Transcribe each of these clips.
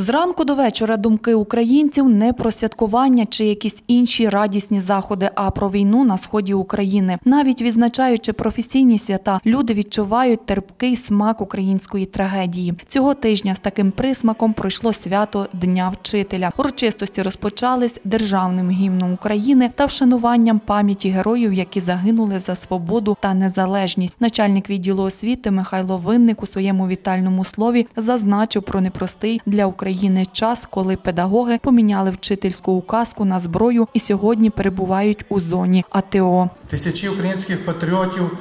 Зранку до вечора думки українців не про святкування чи якісь інші радісні заходи, а про війну на сході України. Навіть відзначаючи професійні свята, люди відчувають терпкий смак української трагедії. Цього тижня з таким присмаком пройшло свято Дня вчителя. Урочистості розпочались державним гімном України та вшануванням пам'яті героїв, які загинули за свободу та незалежність. Начальник відділу освіти Михайло Винник у своєму вітальному слові зазначив про непростий для України час, коли педагоги поміняли вчительську указку на зброю і сьогодні перебувають у зоні АТО. Тисячі українських патріотів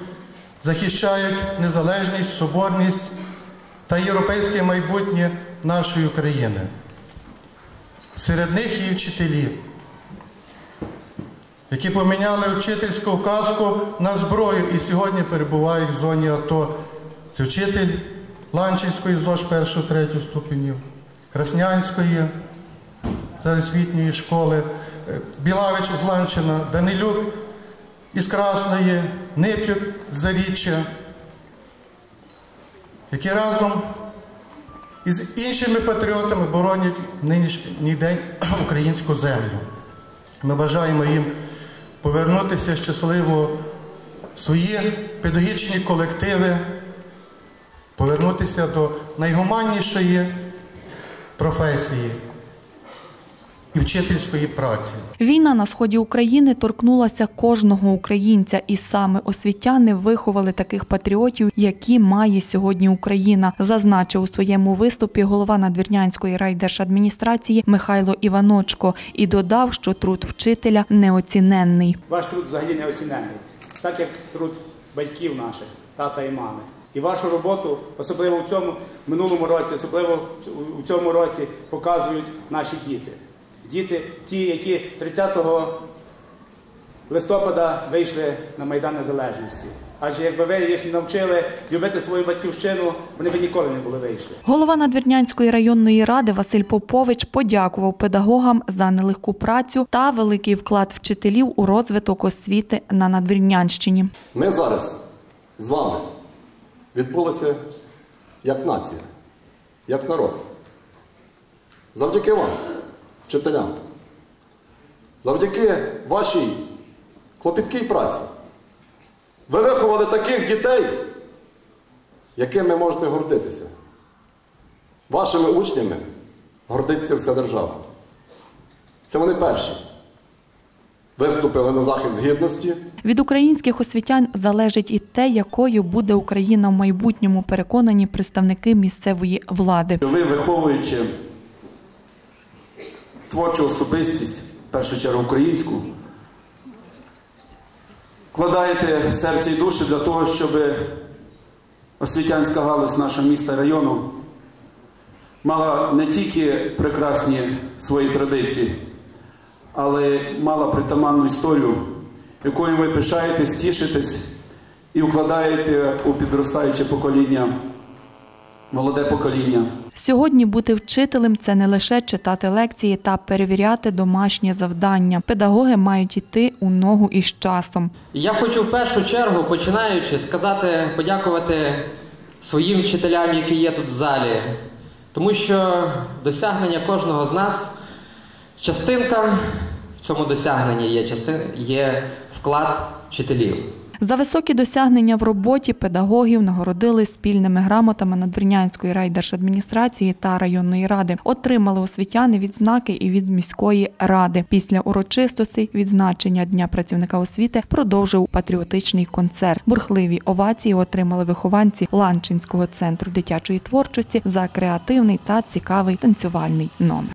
захищають незалежність, соборність та європейське майбутнє нашої України. Серед них і вчителі, які поміняли вчительську указку на зброю і сьогодні перебувають в зоні АТО. Це вчитель Ланчинської ЗОЖ 1-3 ступенів, Краснянської загальноосвітньої школи, е, Білавич з Ланчина, Данилюк із Красної, Нип'юк з Заріччя, які разом із іншими патріотами боронять нинішній день українську землю. Ми бажаємо їм повернутися щасливо в свої педагогічні колективи, повернутися до найгуманнішої професії і вчительської праці. Війна на сході України торкнулася кожного українця, і саме освітяни виховали таких патріотів, які має сьогодні Україна, зазначив у своєму виступі голова надвірнянської райдержадміністрації Михайло Іваночко і додав, що труд вчителя неоціненний. Ваш труд взагалі не оцінений, так як труд батьків наших, тата і мами. І вашу роботу, особливо в цьому минулому році, особливо у цьому році, показують наші діти. Діти, ті, які 30 листопада вийшли на Майдан Незалежності. Адже якби ви їх навчили любити свою батьківщину, вони б ніколи не були вийшли. Голова Надвірнянської районної ради Василь Попович подякував педагогам за нелегку працю та великий вклад вчителів у розвиток освіти на Надвірнянщині. Ми зараз з вами відбулися як нація, як народ. Завдяки вам, вчителям, завдяки вашій клопіткій праці. Ви виховали таких дітей, якими можете гордитися. Вашими учнями гордиться вся держава. Це вони перші. Виступили на захист гідності. Від українських освітян залежить і те, якою буде Україна в майбутньому, переконані представники місцевої влади. Ви, виховуючи творчу особистість, в першу чергу українську, вкладаєте серце і душі для того, щоб освітянська галузь нашого міста району мала не тільки прекрасні свої традиції, але мала притаманну історію, якою ви пишаєтесь, тішитесь і вкладаєте у підростаюче покоління, молоде покоління. Сьогодні бути вчителем це не лише читати лекції та перевіряти домашнє завдання. Педагоги мають йти у ногу із часом. Я хочу в першу чергу, починаючи, сказати, подякувати своїм вчителям, які є тут в залі, тому що досягнення кожного з нас частинка в цьому досягненні є частин, є вклад вчителів. За високі досягнення в роботі педагогів нагородили спільними грамотами Надвірнянської райдержадміністрації та районної ради. Отримали освітяни відзнаки і від міської ради. Після урочистостей відзначення Дня працівника освіти продовжив патріотичний концерт. Бурхливі овації отримали вихованці Ланчинського центру дитячої творчості за креативний та цікавий танцювальний номер.